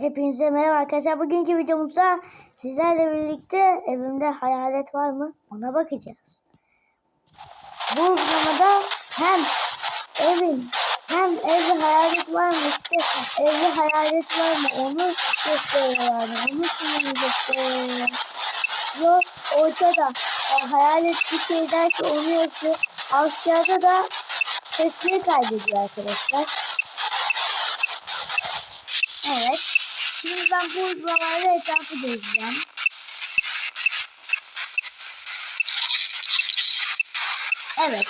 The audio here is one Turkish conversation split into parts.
Hepinize merhaba arkadaşlar. Bugünkü videomuzda sizlerle birlikte evimde hayalet var mı ona bakacağız. Bu uygulamada hem evin hem evde hayalet var mı işte evde hayalet var mı onu gösteriyor yani. Onu sunumunu gösteriyor. Yok ortada e, hayalet bir şey derse onu yazıyor. Aşağıda da sesleri kaydediyor arkadaşlar. Evet. Şimdi ben bu uygulamalarla etrafı gezeceğim. Evet.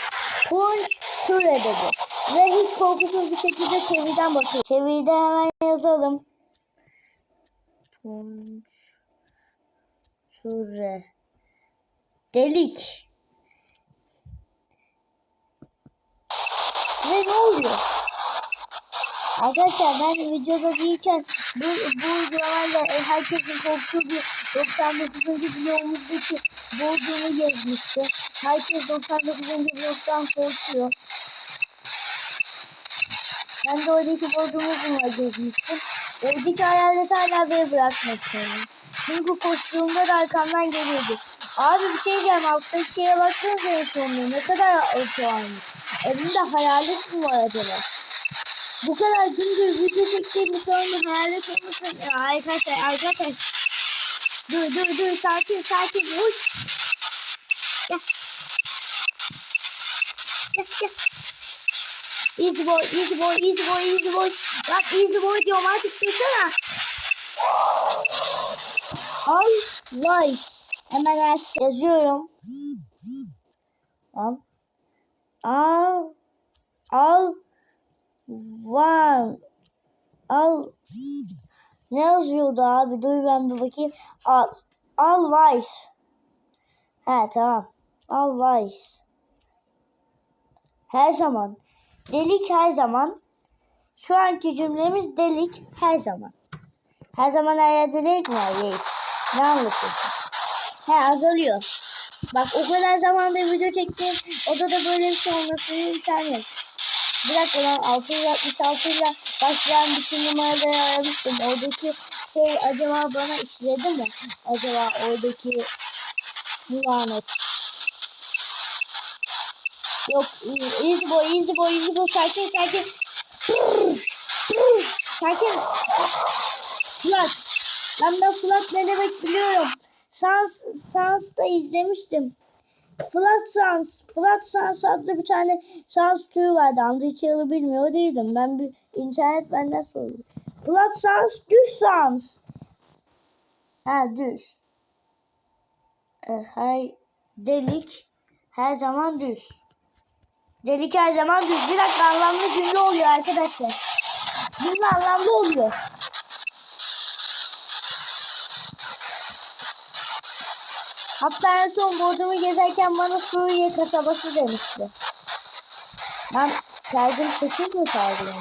Punch Ture dedi. Ve hiç korkusuz bir şekilde çeviriden bakıyor. Çeviride hemen yazalım. Punch Ture. Delik. Ve ne oluyor? Arkadaşlar ben videoda değilken bu, bu uygulamayla e, herkesin korktuğu bir 99. bloğumuzdaki boğduğunu gezmişti. Herkes 99. bloktan korkuyor. Ben de oradaki boğduğumu bununla gezmiştim. Oradaki hayaleti hala beni bırakmak istedim. Çünkü koştuğumda da arkamdan geliyordu. Abi bir şey diyeceğim alttaki şeye baksanıza en sonunda ne kadar ötü varmış. Elimde hayalet mi var acaba? Bu kadar gündür video çektiğim sonra hayalet olmasın. Ya arkadaşlar arkadaşlar. Dur dur dur sakin sakin uç. Gel. Gel gel. Easy boy, easy boy, easy boy, easy boy. Bak easy boy diyorum artık dursana. Al life. Hemen yaz- yazıyorum. Al. Al. Al. One. Al. Ne yazıyordu abi? Dur ben bir bakayım. Al. Al Vice. He tamam. Al Vice. Her zaman. Delik her zaman. Şu anki cümlemiz delik her zaman. Her zaman her yerde delik mi var? Yes. Ne anlatıyorsun? He azalıyor. Bak o kadar zamandır video çektim. Odada böyle bir şey olmasını internet. Bir dakika lan 666 ile başlayan bütün numaraları aramıştım. Oradaki şey acaba bana işledi mi? Acaba oradaki lanet. Yok easy boy easy boy easy boy sakin sakin. sakin. Flat. Ben Flat ne demek biliyorum. Sans, Sans'ta izlemiştim. Flat Sans, Flat Sans adlı bir tane Sans türü vardı. Anlayacağını bilmiyor değildim. Ben bir internet benden sordu. Flat Sans, düz Sans. Ha düz. E, her delik her zaman düz. Delik her zaman düz. Bir dakika anlamlı cümle oluyor arkadaşlar. Cümle anlamlı oluyor. Hatta en son bordumu gezerken bana Suriye kasabası demişti. Ben şarjım 8 mi kaldı?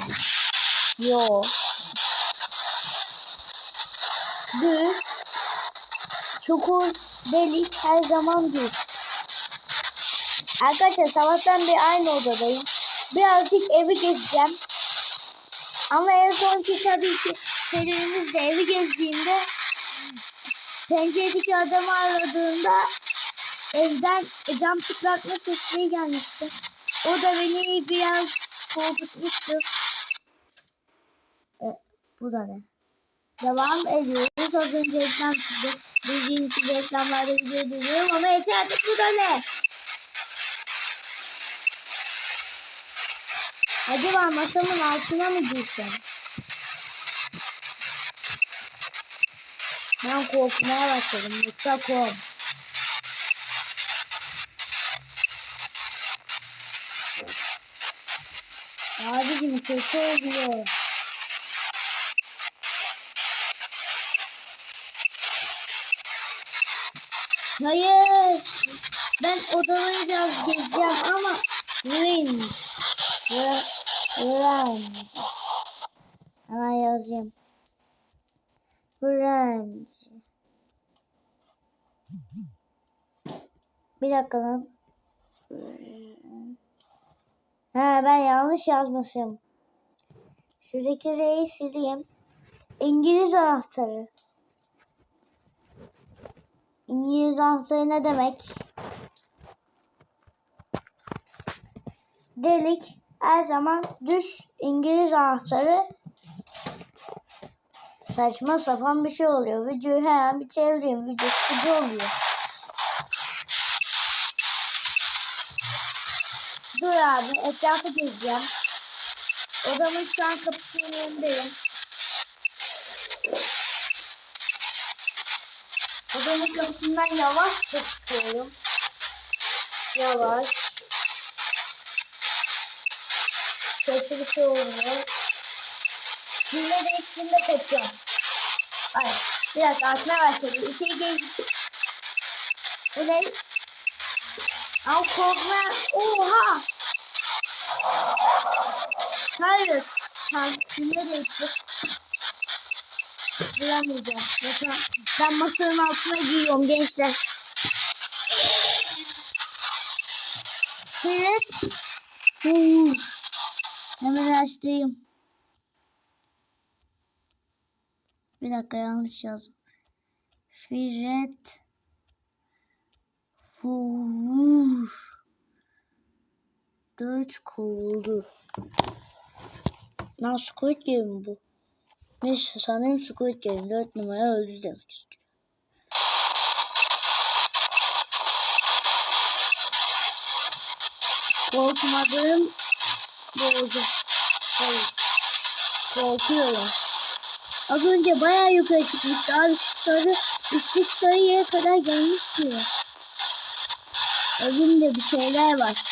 Yo. Düz. Çukur, delik her zaman düz. Arkadaşlar sabahtan beri aynı odadayım. Birazcık evi gezeceğim. Ama en sonki tabii ki serimizde evi gezdiğimde penceredeki adamı aradığında evden cam tıklatma sesleri gelmişti. O da beni biraz korkutmuştu. E, bu da ne? Devam ediyoruz. Az önce reklam çıktı. Bildiğim gibi reklamlarda video dinliyorum ama yeter artık bu da ne? Acaba masamın altına mı girsem? Ben korkmaya başladım. Nokta.com Abicim kötü oluyor. Hayır. Ben odaları biraz gezeceğim ama range. Ra- Range. Hemen yazayım. Range. Bir dakika lan. Ha ben yanlış yazmışım. Şuradaki R'yi sileyim. İngiliz anahtarı. İngiliz anahtarı ne demek? Delik her zaman düz İngiliz anahtarı saçma sapan bir şey oluyor. Videoyu hemen bitireyim. Video sıkıcı oluyor. Dur abi etrafı gezeceğim. Odamın şu an kapısının önündeyim. Odamın kapısından yavaşça çıkıyorum. Yavaş. Kötü bir şey olmuyor. Cümle değiştiğinde kaçacağım. Hayır. Bir dakika aklına başladı. İçeri. Bu ne? Ama korkma. Oha! Hayır. Tamam. Cümle değişti. Duramayacağım. Bakın ben masanın altına giyiyorum gençler. Evet. Hemen açtayım. Bir dakika yanlış yazdım. Firet. Fuh. Dört kovuldu. Lan Squid Game bu. Neyse sanırım Squid Game 4 numara öldü demek. Korkmadım. Doğru. Hayır. Korkuyorum. Az önce bayağı yukarı çıkmıştı. Abi sarı, üstteki sarı yere kadar gelmişti. Elimde bir şeyler var.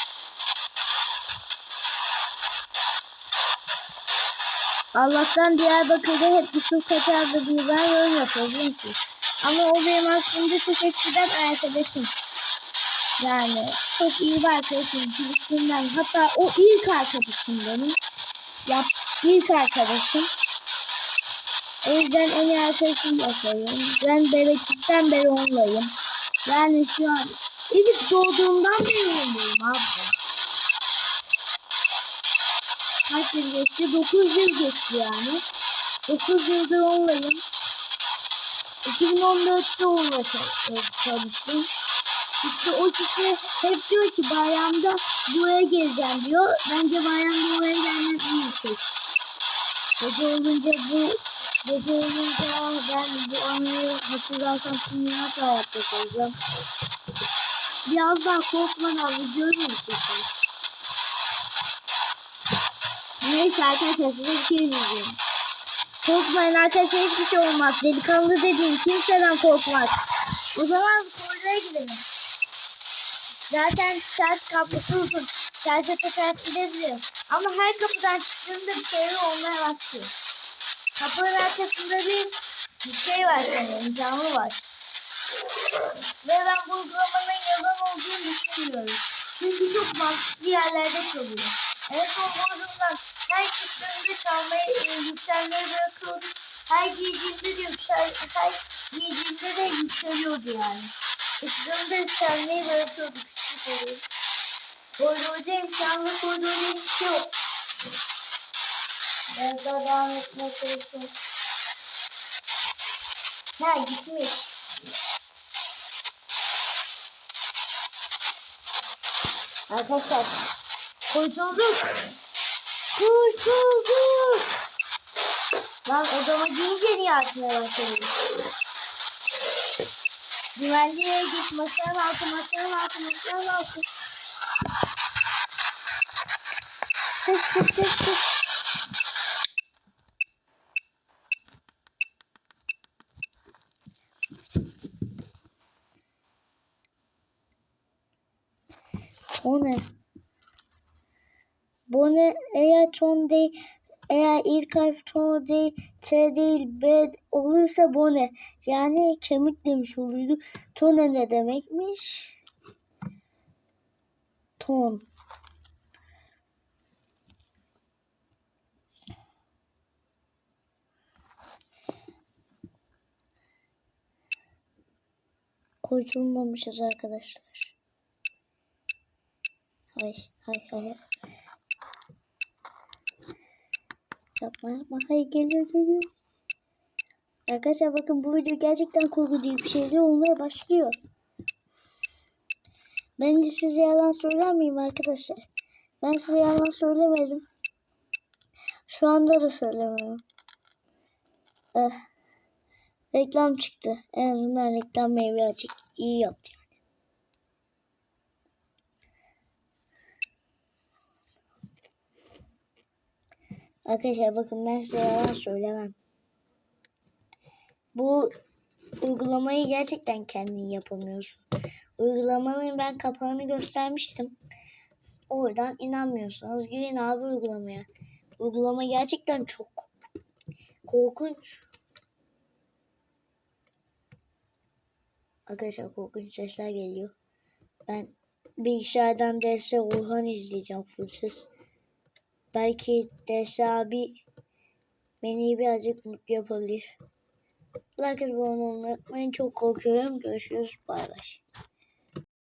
Allah'tan Diyarbakır'da hep Yusuf kaçardı diye ben yorum yapıyordum ki. Ama o benim aslında çok eskiden arkadaşım. Yani çok iyi bir arkadaşım çocukluğumdan. Hatta o ilk arkadaşım benim. Yap, ilk arkadaşım. O yüzden en iyi arkadaşım sayıyorum. Ben bebeklikten beri onlayım. Yani şu an ilk doğduğumdan beri onlayım abi. Kaç yıl geçti? 9 yıl geçti yani. 9 yıldır onlayım. 2014'te onunla çalıştım. İşte o kişi hep diyor ki bayramda buraya geleceğim diyor. Bence bayramda oraya gelmek iyi bir şey. Gece olunca bu gece olunca ben bu anıyı hatırlarsam şimdi nasıl hayatta kalacağım. Biraz daha korkmadan videoyu mu çekeyim? Neyse arkadaşlar size bir şey diyeceğim. Korkmayın arkadaşlar hiçbir şey olmaz. Delikanlı dediğim kimseden korkmaz. O zaman koridora gidelim. Zaten şarj kablosu uzun. Şarja takarak gidebilirim. Ama her kapıdan çıktığımda bir şeyler olmaya başlıyor. Kapının arkasında bir, bir şey var sanırım. Canlı var. Ve ben bu uygulamanın yalan olduğunu düşünmüyorum. Çünkü çok mantıklı yerlerde çalıyor. En son boynumdan her çıktığımda çalmayı, e, yükselmeyi bırakıyordum. Her giydiğimde de yüksel, her giydiğimde de yükseliyordu yani. Çıktığımda yükselmeyi bırakıyorduk. Küçük oluyor. Koridordayım. Şu anda koridorda hiçbir şey yok. Ben daha devam etmeye çalışıyorum. Ha gitmiş. Arkadaşlar kurtulduk. Kurtulduk. Lan odama giyince niye atmaya başladım? Güvenli yere git. Masanın altı, masanın altı, masanın altı. Ses ses ses ses. O ne? Bu ne? Eğer ton değil, eğer ilk harf ton değil, T değil, B olursa bu ne? Yani kemik demiş oluyordu. Tone ne demekmiş? Ton. Kurtulmamışız arkadaşlar. Hay hay hay. Yapma yapma. Hayır geliyor geliyor. Arkadaşlar bakın bu video gerçekten korku değil bir şeyler olmaya başlıyor. Bence size yalan söyler miyim arkadaşlar? Ben size yalan söylemedim. Şu anda da söylemiyorum. Eh, reklam çıktı. En azından reklam meyve açık. İyi yaptı Arkadaşlar bakın ben size yalan söylemem. Bu uygulamayı gerçekten kendin yapamıyorsun. Uygulamanın ben kapağını göstermiştim. Oradan inanmıyorsanız girin abi uygulamaya. Uygulama gerçekten çok korkunç. Arkadaşlar korkunç sesler geliyor. Ben bilgisayardan DS Orhan izleyeceğim fullsız. Belki DS abi beni birazcık mutlu yapabilir. Like abone olmayı unutmayın. Çok korkuyorum. Görüşürüz. Bay bay.